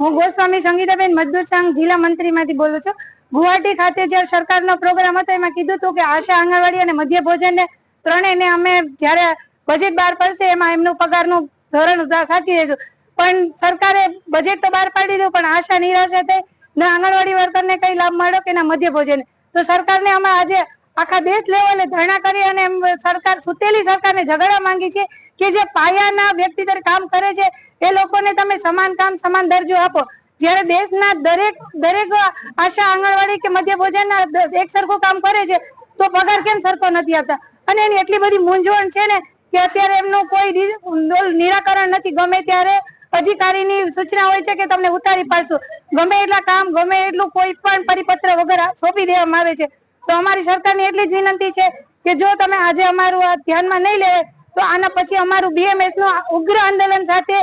હું ગોસ્વામી સંગીતાબેન મજદૂર સંઘ જિલ્લા મંત્રીમાંથી બોલું છું. ગુવાહાટી ખાતે જ્યારે સરકારનો પ્રોગ્રામ હતો, એમાં કીધું હતું કે આશા આંગણવાડી અને મધ્ય ભોજન ત્રણેયને અમે જ્યારે બજેટ બહાર પડશે, એમાં એમનું પગારનું ધોરણ સાચી દઈશું પણ સરકારે બજેટ તો બહાર પાડી દીધું, પણ આશા નિરાશા થઈ. ના આંગણવાડી વર્કરને કઈ લાભ મળ્યો કે ના મધ્ય ભોજન તો સરકારને અમે આજે આખા દેશ લેવલે ધરણા કરી અને સરકાર, સુતેલી સરકારને ઝઘડા માંગી છે કે જે પાયાના વ્યક્તિ તરીકે કામ કરે છે, એ લોકોને તમે સમાન કામ, સમાન દરજ્જો આપો. જ્યારે દેશના દરેક દરેક આશા આંગણવાડી કે મધ્ય ભોજનના એક સરખું કામ કરે છે, તો પગાર કેમ સરખો નથી આપતા? અને એની એટલી બધી મૂંઝવણ છે ને કે અત્યારે એમનું કોઈ નિરાકરણ નથી. ગમે ત્યારે અધિકારીની સૂચના હોય છે કે તમને ઉતારી પાડશું. ગમે એટલા કામ, ગમે એટલું કોઈ પણ પરિપત્ર વગર સોંપી દેવામાં આવે છે. તો અમારી સરકારની એટલી જ વિનંતી છે કે જો તમે આજે અમારું ધ્યાનમાં નહીં લે તો આના પછી અમારું બીએમએસનું ઉગ્ર આંદોલન સાથે